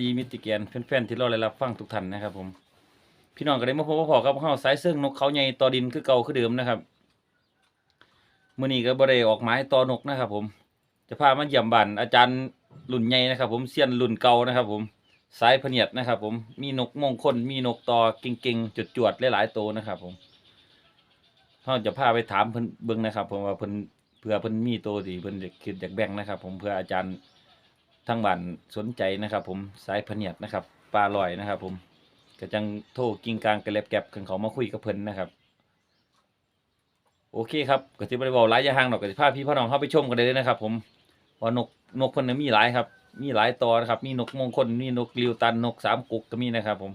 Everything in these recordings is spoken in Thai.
ดีมิตรแกนแฟนๆที่รอได้รับฟังทุกท่านนะครับ ผม พี่น้องก็ได้มาพบมาพอกับเฮาสายเซิงนกเขาใหญ่ต่อดินคือเก่าคือเดิมนะครับมื้อนี้ก็บ่ได้ออกหมายต่อนกนะครับ ผม จะพามาเยี่ยมบ้านอาจารย์รุ่นใหญ่นะครับ ผมเซียนรุ่นเก่านะครับ ผมสายพเนียดนะครับ ผมมีนกมงคลมีนกต่อเก่งๆจวดๆหลายๆตัวนะครับ ผมเฮาจะพาไปถามเพิ่นเบิ่งนะครับ ผมว่าเพิ่นเผื่อเพิ่นมีตัวที่เพิ่นอยากคิดอยากแบ่งนะครับ ผมเพื่ออาจารย์ ทั้งบ้านสนใจนะครับ ผมสายพเนียดนะครับปลาลอยนะครับ ผมก็จังโทรกิ่งกลางกระเล็บแก็บขึ้นเขามาคุยกับเพิ่นนะครับ โอเคครับก็สิบ่ได้เว้าหลายอย่างดอกก็สิพาพี่พ่อน้องเข้าไปชมกันเลยนะครับ ผมว่านกนกเพิ่นนะมีหลายครับ มีหลายตัวนะครับ มีนกมงคลมีนกกลิวตันนกสามกุกก็มีนะครับ ผม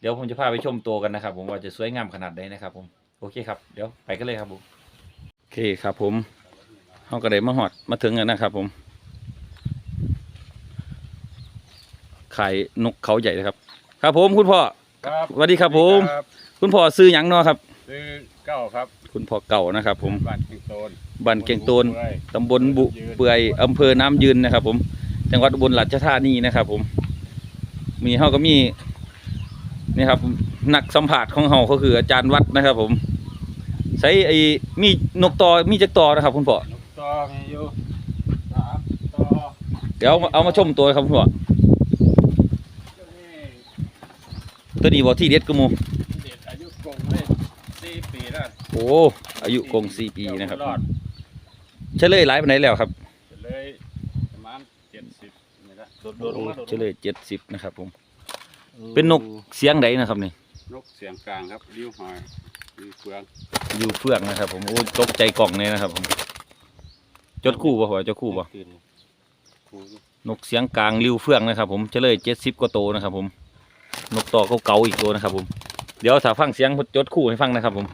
เดี๋ยวผมจะพาไปชมตัวกันนะครับ ผมว่าจะสวยงามขนาดไหนนะครับ ผมโอเคครับเดี๋ยวไปกันเลยครับผมโอเคครับ ผมเฮาก็ได้มาฮอดมาถึงแล้วนะครับ ผม ขายนกเขาใหญ่นะครับ ครับผมคุณพ่อครับสวัสดีครับผมครับคุณพ่อซื้อหยังเนาะครับ ซื้อเก้าครับคุณพ่อเก่านะครับ ผมบ้านเชียงโตนบ้านเก่งโตนเปื่อยตำบลบุเปื่อยอำเภอน้ำยืนนะครับ ผม จังหวัดอุบลราชธานีนะครับ ผม มีเฮาก็มีนี่ครับ นักสัมผัสของเฮาก็คืออาจารย์วัดนะครับ ผม ใช้ไอ้มีนกต่อมีจักต่อนะครับ คุณพ่อ นกตอมีอยู่สามตอเดี๋ยวเอามาเอามาชมตัวครับคุณพ่อ ตัวนี้ตัวนี้บ่ที่เด็ดกูมูเด็ดอายุกงเลยสี่ปีแล้วโอ้อายุกง4ปีนะครับรอดเฉลยหลายปานไหนแล้วครับเลยประมาณเจ็ดสิบนี่ละโดดโดดลงมาโดดเฉลย70นะครับผม เป็นนกเสียงใดนะครับนี่นกเสียงกลางครับริ้วหอยริ้วเฟืองอยู่เฟื่องนะครับ ผมโอ้ตกใจกล่องเลยนะครับผมจดคู่ป่ะพ่อจดคู่ป่ะตื่นครูนกเสียงกลางริ้วเฟื่องนะครับผมเฉลยเจ็ดสิบกว่าโตวนะครับผม นกต่อเก่าๆอีกตัวนะครับ ผม เดี๋ยวถ้าฟังเสียงจดคู่ให้ฟังนะครับ ผม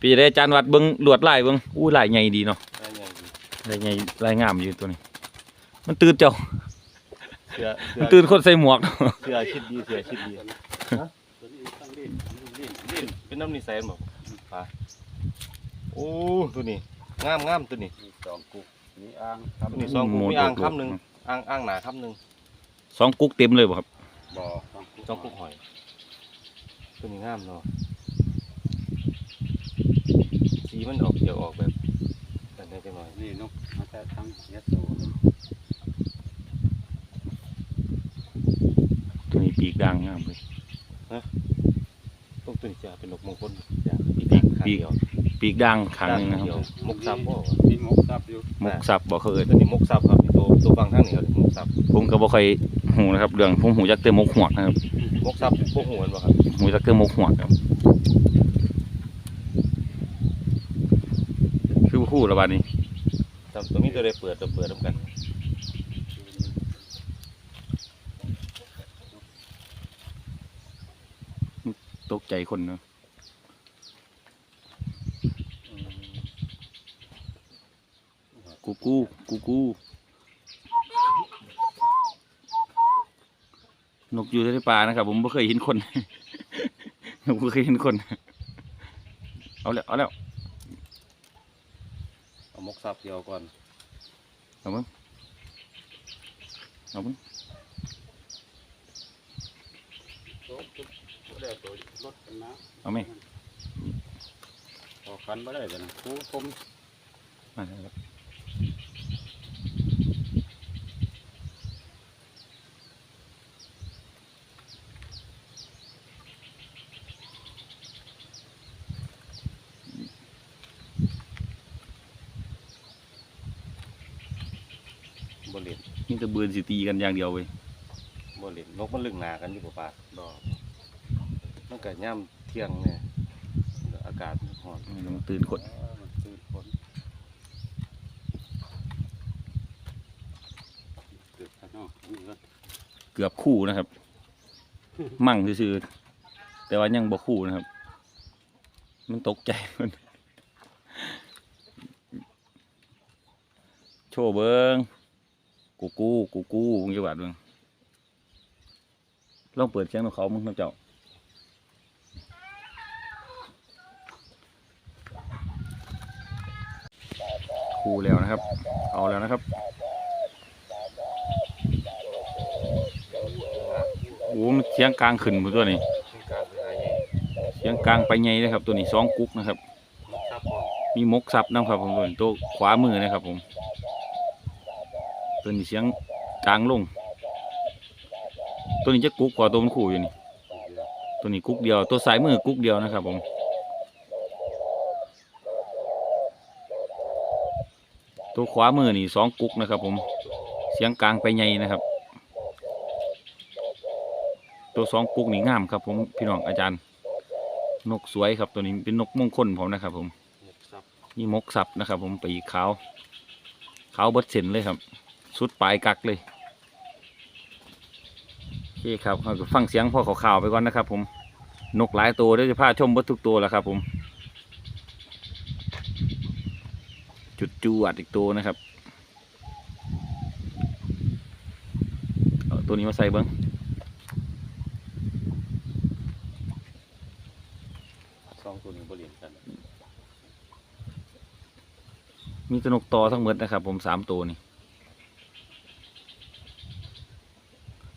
ปีได้อาจารย์วัดเบิ้งลวดลายเบิ้งอู้ลายใหญ่ดีเนาะได้ไงดีลายใหญ่ลายงามอยู่ตัวนี้ มันตื่นเจ้าเสือเสืมันอตื่นคนใส่หมวกเนาะเสือชิดดีเสือชิดดีตัวนี้ตั้งดิ้นดิ้นดิ้นเป็นน้ำนิสัยบอกปลาโอ้ตัวนี้งามงามตัวนี้มีสองกุกมีอ่างครับตัวนี้สองกุ๊กมีอ่างคำหนึ่งอ่างอ่างหนาคำหนึ่งสองกุ๊กเต็มเลยบ่ครับ บ่อสองกุกสองกุ๊กหอย ตัวนี้งามเนาะสีมันออกเดี๋ยวออกแบบแบบนี้จังหน่อยนี่นกมาแต่ทั้งยะโสตัวนี้ปีกด่างงามเลย ต้องตัวนี้จะเป็นนกมงคลอย่างปีกข้างปีกเดียวปีกด่างขางหนึงนะคเดียวรับมกซับบ่มีมกซับอยู่มกสับบอกเขาเอิ้นตัวนี้มกซับครับตัวตัวฟังทางนี้ครับมกซับผมก็บ่ค่อยหูนะครับเรื่องผมหูจักแต่มกหวกนะครับมกซับพวกหัวมันบ่ครับหูจักแต่มกหวกครับ คือคู่ระบาดนี้ ตัวนี้ตัวได้เปิดตัวเปิดทำกัน ตก ใจคนเนาะกูกูกูกูนกอยู่ในป่านะครับ ผมไม่เคยเห็นคน นกไม่เคยเห็นคน เอาแล้วเอาแล้วเอามกซับเดียวก่อนเอามึงเอามึง โต๊ะตุ๊บบ่ได้ตัวรถกันนะ เอาไหมออกกันบ่ได้แต่นะครูผมมาแล้วครับบ่เล่นนี่จะเบือนสิตีกันอย่างเดียวเว้ยบ่เล่นนกมันลึงหนากันอยู่ป่ะป่าดอกมันก็ย่ำเที่ยงเนี่ยอากาศร้อนมันตื่นคนเออมันตื่นฝนตื่นข้างนอกนี่ก็เกือบคู่นะครับ มั่งซื่อๆแต่ว่ายังบ่คู่นะครับ มันตกใจมันโชว์เบิงกูกูกูกูมึงจะบาดเบิงลองเปิดเสียงของเขามึงน้ำเจ้า คู่แล้วนะครับ เอาแล้วนะครับอ้เสียงกลางขึ้นตัวนี้เสียงกลางไปใหญ่เลยครับ ตัวนี้สองกุ๊กนะครับ มีมกซับนะครับผมตัวนี้ตัวขวามือนะครับ ผม ตัวนี้เสียงกลางลง ตัวนี้จะกุ๊กกว่าตัวมันคู่อยู่นี่ ตัวนี้กุ๊กเดียว ตัวซ้ายมือกุ๊กเดียวนะครับ ผม ตัวขวามือนี่สองกุ๊กนะครับ ผมเสียงกลางไปใหญ่นะครับ ตัวสองกุ๊กนี่งามครับ ผมพี่น้องอาจารย์ นกสวยครับตัวนี้เป็นนกมงคลผมนะครับ ผมครับนี่มกสับนะครับ ผมปีกขาวขาวเบิดเส้นเลยครับ สุดปลายกักเลยโอเคครับเราก็ฟังเสียงพ่อเขาข่าวๆไปก่อนนะครับ ผมนกหลายตัวเดี๋ยวจะพาชมเบิดทุกตัวแล้วครับ ผม จุดจูอัดอีกตัวนะครับเอาตัวนี้มาใส่เบิ้งสองตัวนี้บริเวณกัน มีแตัวนกตอทั้งหมดนะครับ ผมสามตัวนี่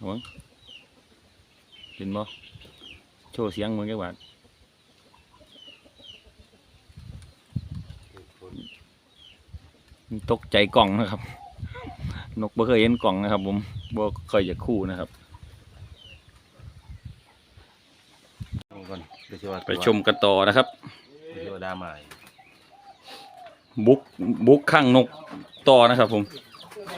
หวงเห็นบ่โชว์เสียงมึงแกว่า ตกใจกล่องนะครับ นกบ่เคยเห็นกล่องนะครับ ผมบ่เคยจะคู่นะครับนี่ก่อนเดี๋ยวจะว่าไปชมกันต่อนะครับเดี๋ยวจะว่าดามาอีกบุกบุกข้างนกต่อนะครับ ผม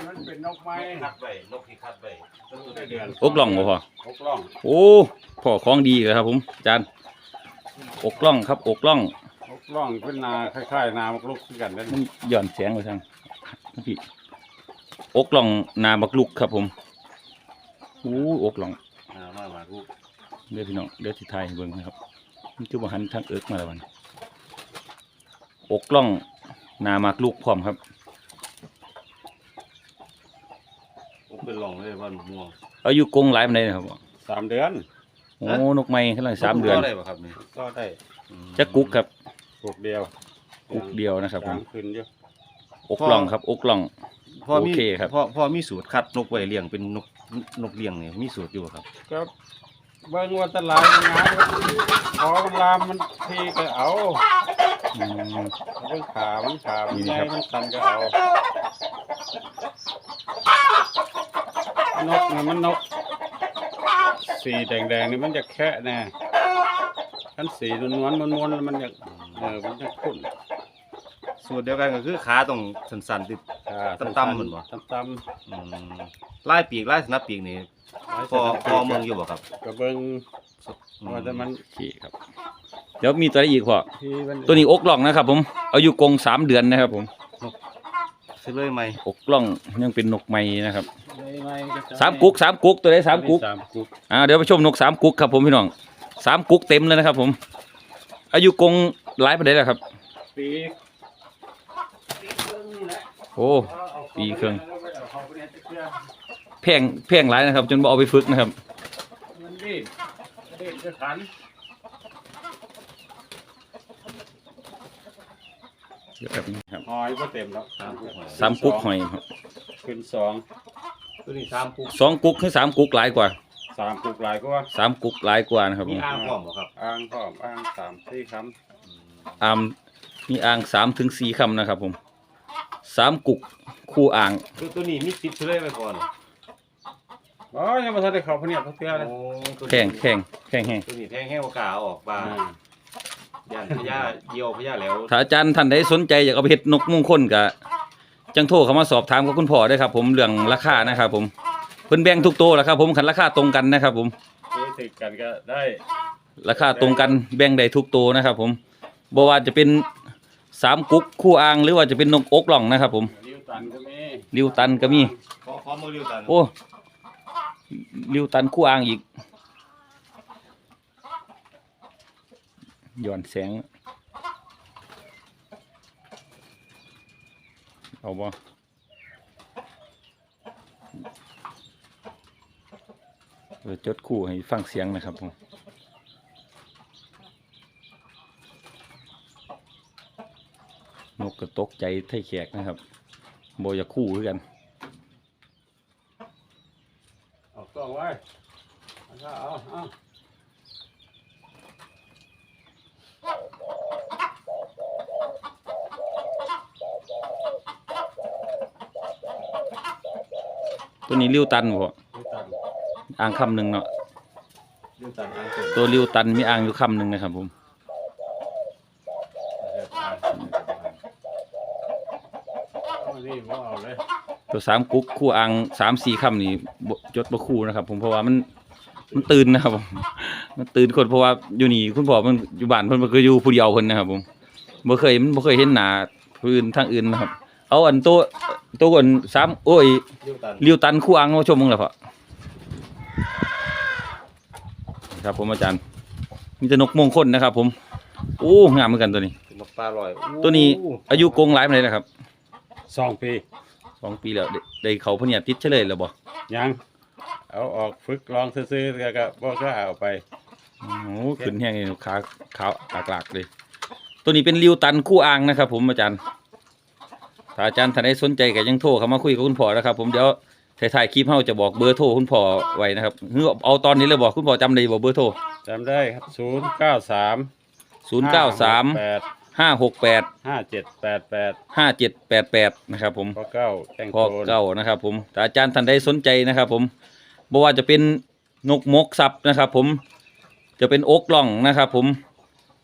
มันเป็นนกไม้คัดไว้นกที่คัดไว้ตั้งแต่เดือนอกล่องบ่พอหกล่องโอ้พ่อของดีเลยครับ ผมอาจารย์อกล่องครับอกล่อง หกล่องเป็นนาคล้ายๆนามักลุกคือกันนั่นมันหย่อนแสงไปทางพี่อกล่องนาบักลุกครับผมโอ้อกล่องอ่ามามาลูกเดี๋ยวพี่น้องเดี๋ยวที่ไทยเบิ่งนะครับมันคือบ่หันทางเอิกมาแล้วมันอกล่องนามักลุกพร้อมครับผมเป็นรองเลยว่าม่วงอายุกงหลายปานใดนะครับสามเดือนโอ้นกไม้กำลังสามเดือนก็ได้ป่ะครับนี่ก็ได้อืมจะกุ๊กครับ ปลูกเดียวกุ๊กเดียวนะครับผกลามงคืนอยู่อกล่องครับอกล่อง พ่อมีโอเคครับ พ่อพ่อมีสูตรคัดนกไว้เลี้ยงเป็นนกนกเลี้ยงเนี่ยมีสูตรอยู่บ่ครับ ก็เบิ่งว่าตลาดงานพอกำลามมันทีก็เอาอืมเรื่องขามันขามันนี่ใหญ่ครับมันตันก็เอานกเนี่ยมันนก สีแดงๆนี่มันจะแค่แน่ขันสีนวลๆมวนๆแล้วมันจะ เออมันจะขุ่นสูตรเดียวกันก็คือขาตรงสันๆติด อ่าตั้มๆเหมือนบ่ตั้มอืมลายปีกลายสนับปีกนี่ๆพอพอเมืองอยู่บ่ครับก็เบิ่งอืมว่าแต่มันโอเคครับ เดี๋ยวมีตัวอะไรอีกพ่อที่มันตัวนี้อกล่องนะครับ ผมอายุกงสามเดือนนะครับ ผม ซื้อเลยไหมอกล่องยังเป็นนกไม้นะครับไม่ๆจะสามกุ๊กสามกุ๊กตัวได้สามกุ๊ก สามกุ๊กอ่าเดี๋ยวไปชมนกสามกุ๊กครับผมพี่น้องสามกุ๊กเต็มเลยนะครับผม อายุกง หลายประเด็นแล้วครับ ปีกโอ้ปีครึ่งแพงแพงหลายนะครับ จนบ่เอาไปฝึกนะครับมันดีดดีดจะขันเดี๋ยวแบบนี้ครับหอยก็เต็มแล้วสามกุ๊กหอยสามกุ๊กหอยครับขึ้นสองตัวนี้สามกุ๊กสองกุ๊กคือสามกุ๊กหลายกว่าสามกุ๊กหลายก็ว่าสามกุ๊กหลายกว่านะครับผมีมอ่างพร้อมบ่ครับอ่างพร้อมอ่างสามสี่ค อ่ามมีอ่างสามถึงสี่คำนะครับผมสามกุ๊กคู่อ่างคือตัวนี้มีติดเชื้อไว้ก่อนำอ๋อยังไม่ทันได้เข้าพะเนียดพักเตี้ยเลยโอ้ตัวนี้แพงแพงแพงแห้งตัวนี้แพงแห้งกว่ากาเอาออกปลาย่านพญาเยี่ยวพญาแหล้วถ้าอาจารย์ท่านใดสนใจอยากเอาไปเฮ็ดนกมงคลก็จังโทรเข้ามาสอบถามกับคุณพ่อได้ครับ ผมเรื่องราคานะครับผมเพิ่นแบ่งทุกโตวแหล้วครับ ผมคันราคาตรงกันนะครับ ผมคุยติดกันก็ได้ราคาตรงกันแบ่งได้ทุกโตวนะครับ ผม บ่ว่าจะเป็นสามกุ๊กคู่อ่างหรือว่าจะเป็นนกอกล่องนะครับ ผมนิ้วตันก็มีริวตันก็มี ขอขอมือเรียวกันโอ้ริวตันคู่อ่างอีกย้อนแสงเอาบ่เออจดคู่ให้ฟังเสียงนะครับผม กใจไทยแขกนะครับโบอยากคู่ด้วยกันเอาตัวไว้เอ้าวตัวนี้ริ้วตันบ่ลิ้นอ่างคำหนึ่งเนาะตันเก็บตัวริ้วตันมีอ่างอยู่คำหนึ่งนะครับผม เอาเลยตัวสามกุ๊กคู่อ่างสามสี่คำนี่บ่จดบ่คู่นะครับ ผมเพราะว่ามันมันตื่นนะครับผมมันตื่นคนเพราะว่าอยู่นี่คุณพ่อมันอยู่บ้านเพิ่นก็อยู่ผู้เดียวเพิ่นนะครับ ผมบ่เคยมันบ่เคยเห็นหน้าผู้อื่นทางอื่นนะครับ เอาอันตัวตัวอันสามโอ้ยลิวตันริ้วตันคู่อ่างมาชมมึงล่ะพ่อครับผมอาจารย์มีแต่นกมงคลนะครับ ผมโอ้งามเหมือนกันตัวนี้เป็นนกปลาลอยตัวนี้โอ้อายุกงหลายปานใดนะครับ สองปี สองปีแล้วได้เขาพเนียดติดเฉลยแล้วบ่ยัง เอาออกฝึกลองซื้อๆแล้วก็บ่กล้าเอาไป โอ้โหขึ้นแห้งเลยขาขาวหลากๆเลย ตัวนี้เป็นริวตันคู่อ่างนะครับ ผมอาจารย์ ถ้าอาจารย์ท่านใดสนใจก็ยังโทรเข้ามาคุยกับคุณพ่อนะครับ ผมเดี๋ยวถ่ายคลิปเขาจะบอกเบอร์โทรคุณพ่อไว้นะครับหอเอาตอนนี้เลยบอกคุณพ่อจำได้บอกเบอร์โทรจำได้ครับศูนย์เก้าสามศูนย์0 9 3 0 9 3 8 ห้าหกแปดห้าเจ็ดแปดแปดห้าเจ็ดแปดแปดนะครับผมพอเก้าแตงโทนก้านะครับผมอาจารย์ท่านใดสนใจนะครับผมบอกว่าจะเป็นนกมกสับนะครับผมจะเป็นอกล่องนะครับผม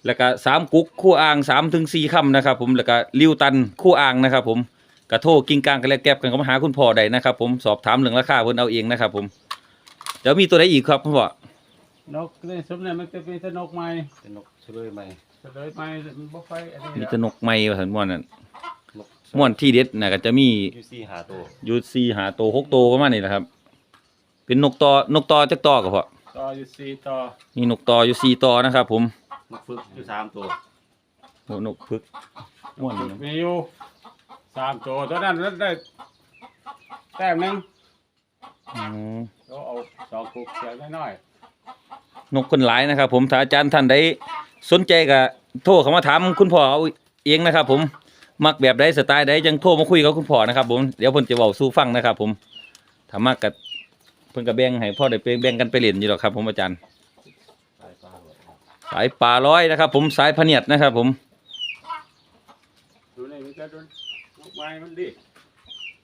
แล้วก็สามกุ๊กคู่อ่างสามถึงสี่คำนะครับผมแล้วก็ลิวตันคู่อ่างนะครับผมกระโทกิ้งกลางกระแล้แก็บกันก็มาหาคุณพ่อใดนะครับผมสอบถามเรื่องราคาเพิ่นเอาเองนะครับผมเดี๋ยวมีตัวไหนอีกครับคุณพ่อ นกในสมเนี่ยมันจะมีแต่นกใหม่เป็นนกเฉลยไหมเฉลยใหม่มันบ่ค่อยอันนี้มีนะแต่นกไม้ว่าซั่นม่วนนั่นนกม่วนที่เด็ดน่ะก็จะมียูซี่หาตัวอยู่สี่หาโตวหกโตวประมาณนี้แหละครับ เป็นนกต่อนกต่อจักต่อก็พอต่ออยู่สี่ต่อมีนกต่ออยู่สี่ต่อนะครับ ผมนกฝึกอยู่สามตัวโอ้นกพึกม่วนดีนะมีอยู่สามตัวตัวนั้นได้แต้มหนึงอืม เราเอาสองกุกเสียน้อย นกคนหลายนะครับ ผมถ้าอาจารย์ท่านใดสนใจก็โทรเข้ามาถามคุณพ่อเอาเองนะครับ ผมมักแบบใดสไตล์ใดจังโทรมาคุยกับคุณพ่อนะครับผมเดี๋ยวเพิ่นจะเว้าสู่ฟังนะครับ ผมถ้ามักก็เพิ่นก็แบ่งให้พ่อได้ไปแบ่งกันไปเล่นอยู่หรอกครับ ผมอาจารย์สายป่าร้อยนะครับ ผมสายพเนียดนะครับ ผมดูนี่มันจะดูนกไม้มันดิ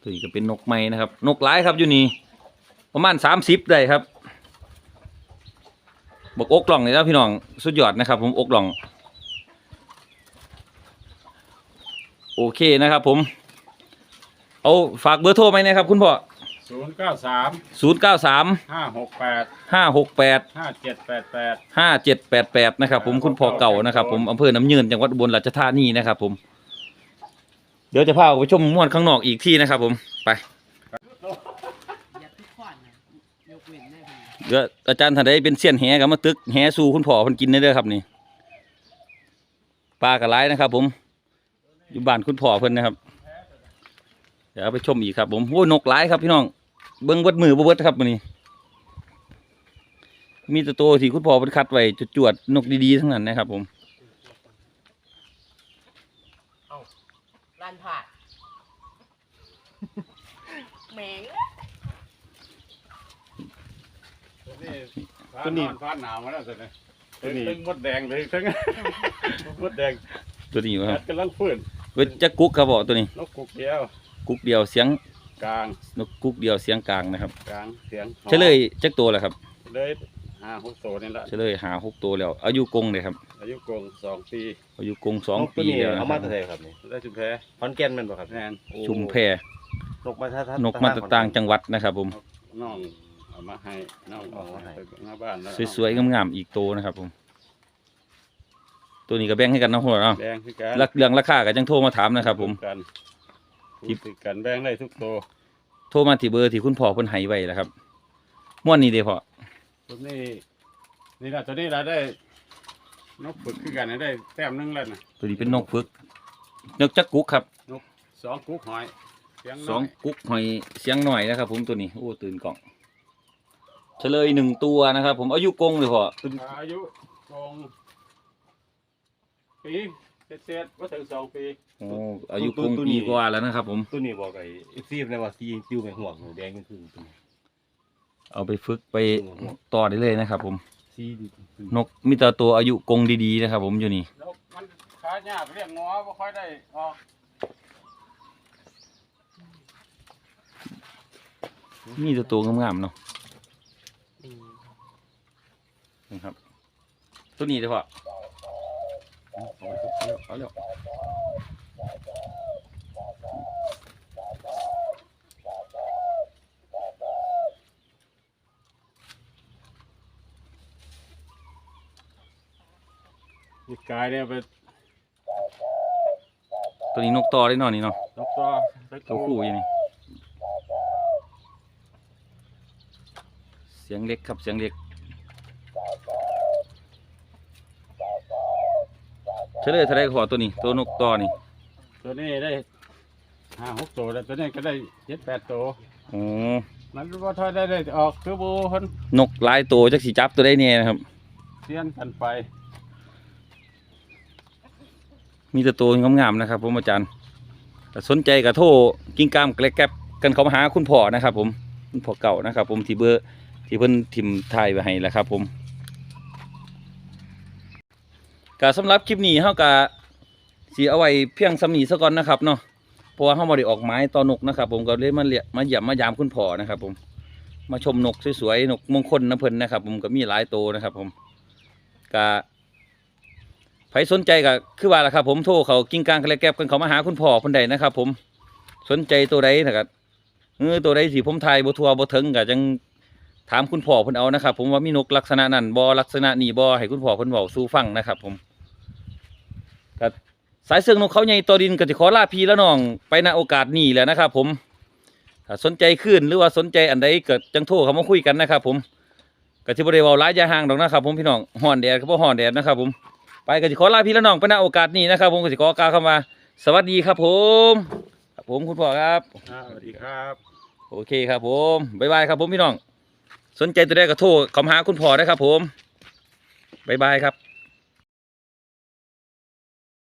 ตัวนี้ก็เป็นนกไม้นะครับ นกหลายครับอยู่นี่ประมาณสามสิบได้ครับ บอกอกล่องเลยนะพี่น้องสุดยอดนะครับ ผมอกล่อง โอเคนะครับผม เอาฝากเบอร์โทรไหมนะครับ คุณพ่อศูนย์เก้าสามศูนย์เก้าสามห้าหกแปดห้าหกแปดห้าเจ็ดแปดแปดห้าเจ็ดแปดแปดนะครับ ผมคุณพ่อเก่านะครับ ผมอำเภอน้ำยืนจังหวัดอุบลราชธานีนะครับ ผม เดี๋ยวจะพาออกไปชมม่วนข้างนอกอีกที่นะครับ ผมไป อย่าทุกข้อนนะยกเว้นได้ เพียงเดี๋ยวอาจารย์ท่านใดเป็นเสี้ยนแหก็มาตึกแหสู่คุณพ่อเพิ่นกินได้เด้อครับนี่ปลากระไรนะครับ ผมอยู่บ้านคุณพ่อเพิ่นนะครับ เดี๋ยวเอาไปชมอีกครับ ผมโอ้ยนกหลายครับพี่น้องเบิ้งเบิดมือบ่เบิดครับมื้อนี้ มีแตัวตัวที่คุณพ่อเพิ่นคัดไว้จวดๆนกดีๆทั้งนั้นนะครับ ผมร้านผ่าแหมง ตัวนี้ฟ้าหนาวมาแล้วสิเนี่ยทั้งมดแดงเลยทั้ง มดแดงตัวนี้อยู่ครับกำลังฟื้นเวทจะกุ๊กครับบ่ตัวนี้ นกกุกเดียวกุ๊กเดียวเสียงกลางนกกุ๊กเดียวเสียงกลางนะครับกลางเสียงหอมเฉลยจักตัวแหละครับเลยห้าหกโตนี่ละเฉลยหาหกตัวแล้วอายุกงเลยครับอายุกงสองปีอายุกงสองนกตัวปีนี้แล้วนะเอาคมารับจากไหนครับนี่ได้จุมแพ้ขอนแก่นแมันบ่ครับแนนโอ้ชุมแพนกมาท่าท่นกมาจากต่างจังหวัดนะครับผมน้อง เอามาให้น้องเอามาให้หน้าบ้านแล้วสวยๆงามๆอีกตัวนะครับผม ตัวนี้ก็แบ่งให้กันเนาะพ่อเนาะแดงคือกันรักเรื่องราคาก็จังโทรมาถามนะครับ ผมกันพูดถึงกันแบ่งได้ทุกโตโทรมาที่เบอร์ที่คุณพ่อเพิ่นให้ไว้แหละครับม่วนนี้เด้อพ่อตัวนี้นี่ละตัวนี้เราได้ นกฝึกคือกันได้แต้มหนึงแล้วนะตัวนี้เป็นนกฝึกนกจักกุ๊กครับสองกุ๊กหอยเสียงสน้อยงกุ๊กหอยเสียงหน่อยนะครับ ผมตัวนี้โอ้ตื่นกล่อง เฉลยหนึ่งตัวนะครับ ผมอายุกงเลยพ่ออายุกงปีเศษๆว่าถึงสองปีโอ้อายุกงปีกว่าแล้วนะครับ ผมตัวนี้บอกไอ้เอฟซีในว่าซีติ้วไม่ห่วงหนูแดงขึ้นตัวนี้เอาไปฝึกไปต่อได้เลยนะครับ ผมซีนกมีแต่ตัวอายุกงดีๆนะครับ ผมอยู่นี่แล้วมันขายากเรียกงอไม่ค่อยได้ออกมีแต่ตัวงามๆเนาะ นี่ นะครับ ตัวนี้เฉพาะเอาแล้วเอาแล้วนี่กายเนี่ยไปตัวนี้นกต่อได้เนอนนี่เนาะนกตัวตัวคู่อยู่นี่ เสียงเล็กครับเสียงเล็ก เฉลยเท่าไรก็พอตัวนี้ตัวนกต่อนี่ตัวนี้ได้ห้าหกตัวแล้วตัวนี้ก็ได้เจ็ดแปดตัวโอ้มันว่าถ้าได้ได้ออกคือบูเพิ่นนกหลายตัวจักสีจับตัวได้เนี่ยนะครับเสียนกันไป มีแต่ตัวงามๆนะครับผมอาจารย์ถ้าสนใจกับโทรกิ้งกามแกลกแกบกันเขามาหาคุณพ่อนะครับ ผมคุณพ่อเก่านะครับ ผมที่เบอร์ที่เพิ่นทิมทายไว้ให้แล้วครับ ผม ก็สำหรับคลิปนี้เฮาก็สิเอาไว้เพียงสำนีซะก่อนนะครับเนาะเพราะว่าเฮาบ่ได้ออกไม้ต่อนกนะครับ ผมก็เลยมาเลียมาเยี่ยมมายามคุณพ่อนะครับ ผม มาชมนกสวยๆนกมงคลนะเพิ่นนะครับ ผมก็มีหลายตัวนะครับ ผมก็ใครสนใจก็คือว่าล่ะครับ ผมโทรเขากิ้งกลางกลกแกบกันเขามาหาคุณพ่อเพิ่นใดนะครับ ผมสนใจตัวใดนะครับเออตัวใดสิผมไทยบ่ทัวบ่ถึงก็จังถามคุณพ่อเพิ่นเอานะครับ ผมว่ามีนกลักษณะนั้นบ่ลักษณะนี้บ่ให้คุณพ่อเพิ่นเว้าสู่ฟังนะครับ ผม ก็สายเสืองนกเขาใหญ่ตัวดินก็สิขอลาพี่แล้วน้องไปณโอกาสนี้แหล้วนะครับ ผมถ้าสนใจขึ้นหรือว่าสนใจอันใดก็จังโทรเข้ามาคุยกันนะครับผมก็สิบ่ได้เว้าหลายอย่าห่างดอกนะครับผมพี่น้องฮ้อนแดดก็บ่ฮ้อนแดดนะครับผมไปก็สิขอลาพี่แล้วน้องไปณโอกาสนี้นะครับ ผมก็สิขอกล่าวคำว่าสวัสดีครับ ผมครับผมคุณพ่อครับอ่าสวัสดีครับ โอเคครับ ผมบ๊ายบายครับผมพี่น้อง สนใจจะได้ก็โทรเข้ามาหาคุณพ่อได้ครับ ผมบ๊ายบายครับ